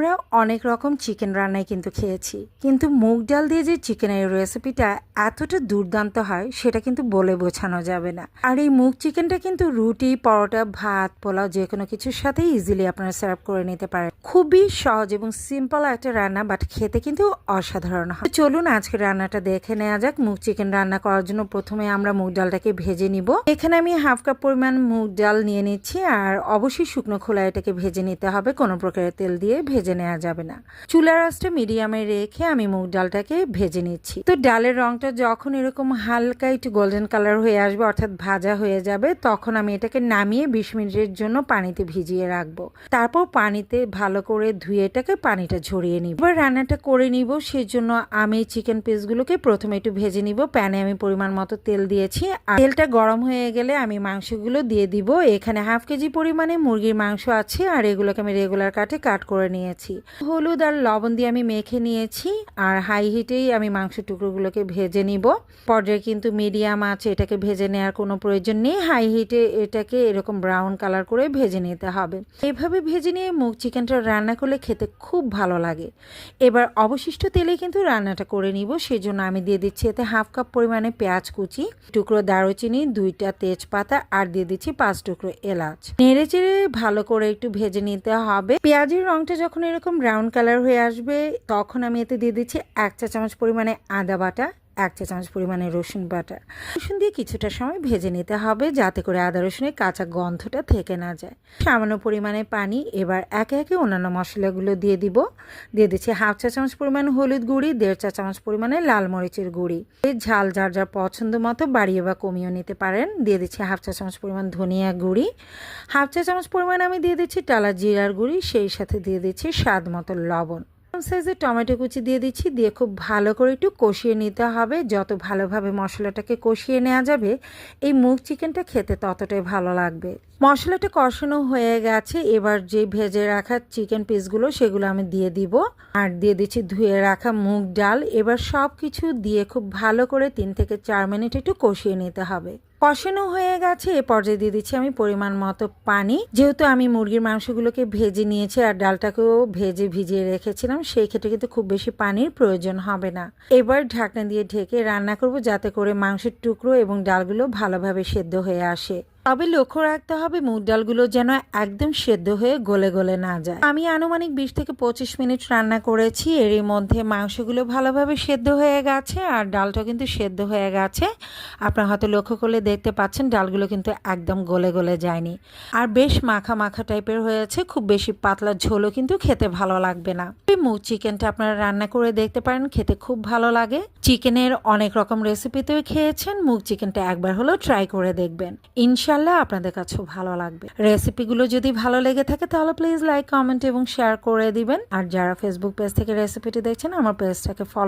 আমরা অনেক রকম চিকেন রান্নাই কিন্তু খেয়েছি। কিন্তু মুগ ডাল দিয়ে যে চিকেনের রেসিপিটা এতটা দুর্দান্ত হয়, সেটা কিন্তু বলে বোঝানো যাবে না। আর এই মুগ চিকেনটা কিন্তু রুটি, পরোটা, ভাত, পোলাও যে কোনো কিছুর সাথে ইজিলি আপনারা সার্ভ করে নিতে পারেন। খুবই সহজ এবং সিম্পল একটা রান্না বাট খেতে কিন্তু অসাধারণ হয়। চলুন আজকে রান্নাটা দেখে নেওয়া যাক। মুগ চিকেন রান্না করার জন্য প্রথমে আমরা মুগ ডালটাকে ভেজে নিব। এখানে আমি হাফ কাপ পরিমাণ মুগ ডাল নিয়ে নিচ্ছি, আর অবশ্যই শুকনো খোলা এটাকে ভেজে নিতে হবে। কোনো প্রকারের তেল দিয়ে ভেজে নেওয়া যাবে না। চুলার আঁচটা মিডিয়ামে রেখে আমি মুগ ডালটাকে ভেজে নিচ্ছি। তো ডালের রংটা যখন এরকম হালকা একটু গোল্ডেন কালার হয়ে আসবে, অর্থাৎ ভাজা হয়ে যাবে, তখন আমি এটাকে নামিয়ে বিশ মিনিটের জন্য পানিতে ভিজিয়ে রাখব। তারপর পানিতে ভালো করে ধুয়ে এটাকে পানিটা ঝরিয়ে নিব। এবার রান্নাটা করে নিব, সেজন্য আমি চিকেন পিসগুলোকে প্রথমে একটু ভেজে নিব। প্যানে আমি পরিমাণ মতো তেল দিয়েছি। আর তেলটা গরম হয়ে গেলে আমি মাংসগুলো দিয়ে দিব। এখানে হাফ কেজি পরিমাণে মুরগির মাংস আছে, আর এগুলোকে আমি রেগুলার কাটে কাট করে নিয়েছি। হলুদ আর লবণ দিয়ে আমি মেখে নিয়েছি আর হাই হিটেই আমি মাংস টুকরোগুলোকে ভেজে নিব। পর্যায়ে কিন্তু মিডিয়াম আছে, এটাকে ভেজে নেওয়ার কোনো প্রয়োজন নেই। হাই হিটে এটাকে এরকম ব্রাউন কালার করে ভেজে নিতে হবে। এভাবে ভেজে নিয়ে মুগ চিকেনটা রান্না করলে খেতে খুব ভালো লাগে। এবার অবশিষ্ট তেলে কিন্তু রান্নাটা করে নিব, সেজন্য আমি দিয়ে দিচ্ছি এতে হাফ কাপ পরিমাণে পেঁয়াজ কুচি, টুকরো দারুচিনি, দুইটা তেজপাতা আর দিয়ে দিচ্ছি পাঁচ টুকরো এলাচ। নেড়ে চেড়ে ভালো করে একটু ভেজে নিতে হবে। পেঁয়াজের রংটা যখন এরকম ব্রাউন কালার হয়ে আসবে, তখন আমি এতে দিয়ে দিচ্ছি এক চা চামচ পরিমাণে আদা বাটা। এক চা চামচ পরিমাণে রসুন বাটা। রসুন দিয়ে কিছুটা সময় ভেজে নিতে হবে যাতে করে আদা রসুনের কাঁচা গন্ধটা থেকে না যায়। সামান্য পরিমাণে পানি, এবার একে একে অন্যান্য মশলাগুলো দিয়ে দিব। দিয়ে দিচ্ছি হাফ চা চামচ পরিমাণ হলুদ গুঁড়ি, দেড় চা চামচ পরিমাণে লাল মরিচের গুঁড়ি। ঝাল যার যার পছন্দ মতো বাড়িয়ে বা কমিয়ে নিতে পারেন। দিয়ে দিচ্ছি হাফ চা চামচ পরিমাণ ধনিয়া গুঁড়ি। হাফ চা চামচ পরিমাণ আমি দিয়ে দিচ্ছি টালা জিরার গুঁড়ি, সেই সাথে দিয়ে দিচ্ছি স্বাদ মতো লবণ। সাইজের টমেটো কুচি দিয়ে দিচ্ছি, দিয়ে খুব ভালো করে একটু কষিয়ে নিতে হবে। যত ভালোভাবে মশলাটাকে কষিয়ে নেওয়া যাবে, এই মুগ চিকেনটা খেতে ততটাই ভালো লাগবে। মশলাটা কষানো হয়ে গেছে, এবার যে ভেজে রাখা চিকেন পিসগুলো সেগুলো আমি দিয়ে দিব। আর দিয়ে দিচ্ছি ধুয়ে রাখা মুগ ডাল। এবার সব কিছু দিয়ে খুব ভালো করে তিন থেকে চার মিনিট একটু কষিয়ে নিতে হবে। কষানো হয়ে গেছে, এ পর্যায়ে দিয়ে দিচ্ছি আমি পরিমাণ মতো পানি। যেহেতু আমি মুরগির মাংসগুলোকে ভেজে নিয়েছি আর ডালটাকেও ভেজে ভিজিয়ে রেখেছিলাম, সেই ক্ষেত্রে কিন্তু খুব বেশি পানির প্রয়োজন হবে না। এবার ঢাকনা দিয়ে ঢেকে রান্না করব যাতে করে মাংসের টুকরো এবং ডালগুলো ভালোভাবে সেদ্ধ হয়ে আসে। তবে লক্ষ্য রাখতে হবে মুগ ডালগুলো যেন একদম সেদ্ধ হয়ে গলে গলে না যায়। আমি আনুমানিক বিশ থেকে পঁচিশ মিনিট রান্না করেছি। এরই মধ্যে মাংসগুলো ভালোভাবে সেদ্ধ হয়ে গেছে আর ডালটা কিন্তু সেদ্ধ হয়ে গেছে। আপনার হয়তো লক্ষ্য করলে দেখতে পাচ্ছেন ডালগুলো কিন্তু একদম গলে গলে যায়নি। আর বেশ মাখা মাখা টাইপের হয়েছে। খুব বেশি পাতলা ঝোলও কিন্তু খেতে ভালো লাগবে না। মুগ চিকেনটা আপনারা রান্না করে দেখতে পারেন, খেতে খুব ভালো লাগে। চিকেনের অনেক রকম রেসিপিতেও খেয়েছেন। মুগ চিকেনটা একবার হলেও ট্রাই করে দেখবেন। ইনশাল্লাহ আপনাদের কাছেও ভালো লাগবে। রেসিপিগুলো যদি ভালো লেগে থাকে তাহলে প্লিজ লাইক কমেন্ট এবং শেয়ার করে দিবেন। আর যারা ফেসবুক পেজ থেকে রেসিপিটি দেখছেন, আমার পেজটাকে ফলো